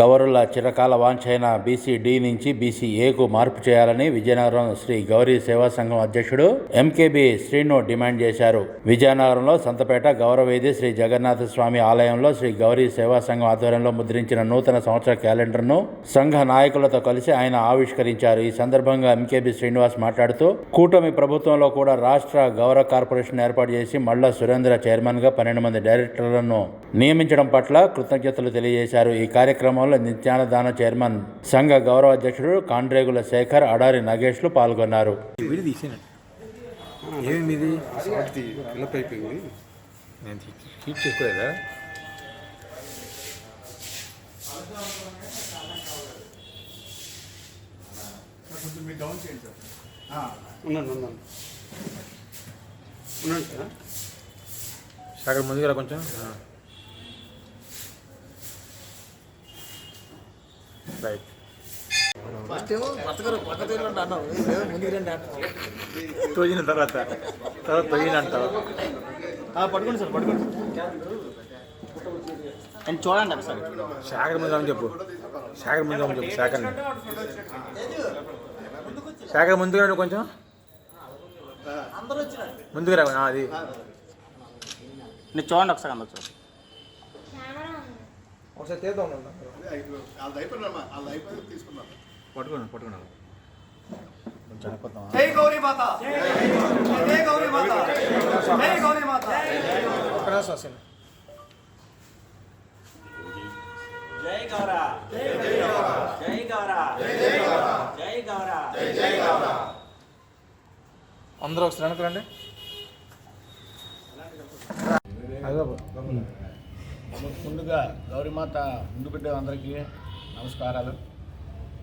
గౌరుల చిరకాల వాంఛైన BC D నుంచి బీసీ ఏకు మార్పు చేయాలని విజయనగరం శ్రీ గౌరీ సేవా సంఘం అధ్యక్షుడు ఎంకేబి శ్రీను డిమాండ్ చేశారు. విజయనగరంలో సంతపేట గౌరవేది శ్రీ జగన్నాథ స్వామి ఆలయంలో శ్రీ గౌరీ సేవా సంఘం ఆధ్వర్యంలో ముద్రించిన నూతన సంవత్సర క్యాలెండర్ను సంఘ నాయకులతో కలిసి ఆయన ఆవిష్కరించారు. ఈ సందర్భంగా ఎంకేబి శ్రీనివాస్ మాట్లాడుతూ కూటమి ప్రభుత్వంలో కూడా రాష్ట్ర గౌరవ కార్పొరేషన్ ఏర్పాటు చేసి మళ్ళా సురేంద్ర చైర్మన్గా పన్నెండు మంది డైరెక్టర్లను నియమించడం పట్ల కృతజ్ఞతలు తెలియజేశారు. ఈ కార్యక్రమంలో నిత్యానదాన చైర్మన్ సంఘ గౌరవ అధ్యక్షుడు కాండ్రేగుల శేఖర్ అడారి నగేష్లు పాల్గొన్నారు. విడి తీసేనా ఏమి ఇది సాటి ఫిలప్ అయిపోయింది నేను హీట్ చేసుకోలేదా ఉన్నాను ఉన్నాను ఉన్నాను సార్ అక్కడ ముందుగా కొంచెం రైట్ తోజిన తర్వాత. తర్వాత తొయ్యిన అంటావు? పట్టుకోండి సార్ పట్టుకోండి. అండ్ చూడండి ఒకసారి. శాఖర్ ముందు అని చెప్పు. శాఖర్ ముందు అని చెప్పు శాఖర్ని శాఖర్ ముందుగా రండి కొంచెం. ముందుకు రా అది. నేను చూడండి ఒకసారి అందరు. చూడండి పట్టుకోండి. పట్టుకున్నాను జై గౌరీ మాత. జై గౌరీ మాత. జై గౌరీ మాత. జై గౌరా. జై గౌరా. జై గౌరా. జై గౌరా. అందరూ ఒకసారి అనుకోండి ముందుగా గౌరీమాత ముందు బిడ్డ అందరికీ నమస్కారాలు.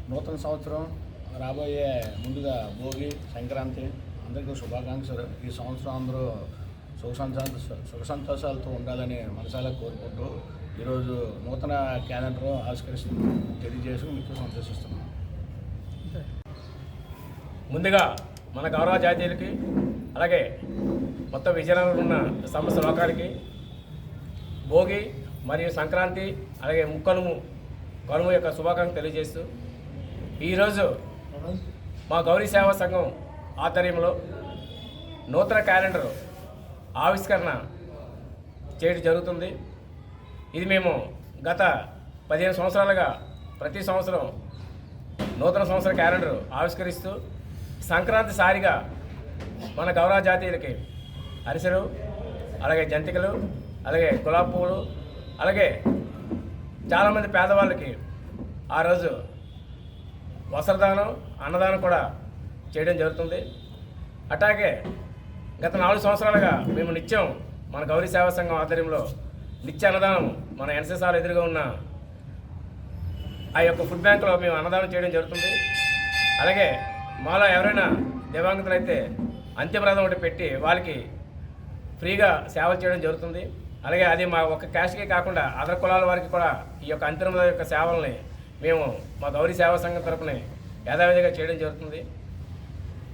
నూతన సంవత్సరం రాబోయే ముందుగా భోగి సంక్రాంతి అందరికీ శుభాకాంక్షలు. ఈ సంవత్సరం అందరూ సుఖ సంతోష సుఖ సంతోషాలతో ఉండాలని మనసారా కోరుకుంటూ ఈరోజు నూతన క్యాలెండర్ ఆవిష్కరిస్తూ తెలియజేసి మీకు సంతోషిస్తున్నాను ముందుగా మన గౌరవ జాతీయులకి అలాగే మొత్తం విజయనగరంలో ఉన్న సమస్త లోకానికి భోగి మరియు సంక్రాంతి అలాగే ముక్కనుము కనుము యొక్క శుభాకాంక్షలు తెలియజేస్తూ ఈరోజు మా గౌరీ సేవా సంఘం ఆధ్వర్యంలో నూతన క్యాలెండర్ ఆవిష్కరణ చేయడం జరుగుతుంది. ఇది మేము గత పదిహేను సంవత్సరాలుగా ప్రతి సంవత్సరం నూతన సంవత్సర క్యాలెండర్ ఆవిష్కరిస్తూ సంక్రాంతి సారిగా మన గౌరవ జాతీయులకి అరిసెలు అలాగే జంతికలు అలాగే గులాబీ పువ్వులు అలాగే చాలామంది పేదవాళ్ళకి ఆ రోజు వస్త్రదానం అన్నదానం కూడా చేయడం జరుగుతుంది. అట్లాగే గత నాలుగు సంవత్సరాలుగా మేము నిత్యం మన గౌరీ సేవా సంఘం ఆధ్వర్యంలో నిత్య అన్నదానం మన ఎన్సీఎస్ఆర్ ఎదురుగా ఉన్న ఆ యొక్క ఫుడ్ బ్యాంకులో మేము అన్నదానం చేయడం జరుగుతుంది. అలాగే మాలో ఎవరైనా దివ్యాంగుతులు అయితే అంత్యప్రదం ఒకటి పెట్టి వాళ్ళకి ఫ్రీగా సేవలు చేయడం జరుగుతుంది. అలాగే అది మా ఒక క్యాస్ట్కే కాకుండా అదర్ కులాల వారికి కూడా ఈ యొక్క అంతిమ యొక్క సేవల్ని మేము మా గౌరీ సేవా సంఘం తరపున యథావిధిగా చేయడం జరుగుతుంది.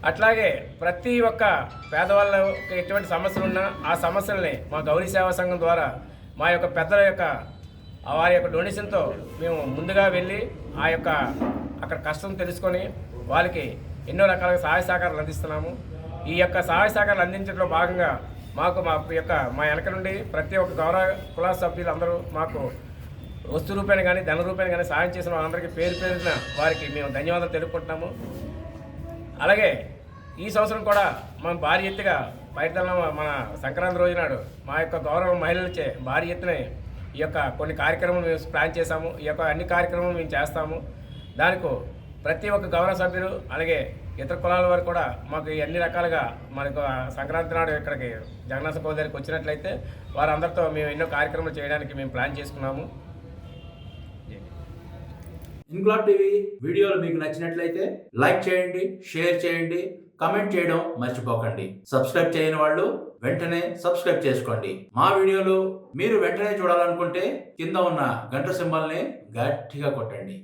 అట్లాగే ప్రతి ఒక్క పేదవాళ్ళకి ఎటువంటి సమస్యలు ఉన్నా ఆ సమస్యల్ని మా గౌరీ సేవా సంఘం ద్వారా మా యొక్క పెద్దల యొక్క వారి యొక్క డొనేషన్తో మేము ముందుగా వెళ్ళి ఆ యొక్క అక్కడ కష్టం తెలుసుకొని వాళ్ళకి ఎన్నో రకాల సహాయ సహకారాలు అందిస్తున్నాము. ఈ యొక్క సహాయ సహకారాలు అందించడంలో భాగంగా మాకు మా యొక్క మా వెనక నుండి ప్రతి ఒక్క గౌరవ కుల సభ్యులు అందరూ మాకు వస్తు రూపాయన కానీ ధన రూపాయన కానీ సహాయం చేసిన వాళ్ళందరికీ పేరు పేరున వారికి మేము ధన్యవాదాలు తెలుపుకుంటున్నాము. అలాగే ఈ సంవత్సరం కూడా మనం భారీ ఎత్తుగా బయటదల మన సంక్రాంతి రోజు నాడు మా యొక్క గౌరవ మహిళలచే భారీ ఎత్తున ఈ యొక్క కొన్ని కార్యక్రమాలు మేము ప్లాన్ చేశాము. ఈ యొక్క అన్ని కార్యక్రమాలు మేము చేస్తాము. దానికి ప్రతి ఒక్క గౌరవ సభ్యులు అలాగే ఇతర కులాల వారు కూడా మాకు అన్ని రకాలుగా మనకు సంక్రాంతి నాడు ఇక్కడికి జగన్నాథ కోల్ దగ్గరికి వచ్చినట్లయితే వారందరితో మేము ఎన్నో కార్యక్రమాలు చేయడానికి మేము ప్లాన్ చేసుకున్నాము. ఇన్క్లాబ్ టీవీ వీడియోలు మీకు నచ్చినట్లయితే లైక్ చేయండి షేర్ చేయండి కమెంట్ చేయడం మర్చిపోకండి. సబ్స్క్రైబ్ చేయని వాళ్ళు వెంటనే సబ్స్క్రైబ్ చేసుకోండి. మా వీడియోలు మీరు వెంటనే చూడాలనుకుంటే కింద ఉన్న గంట సింబల్ని గట్టిగా కొట్టండి.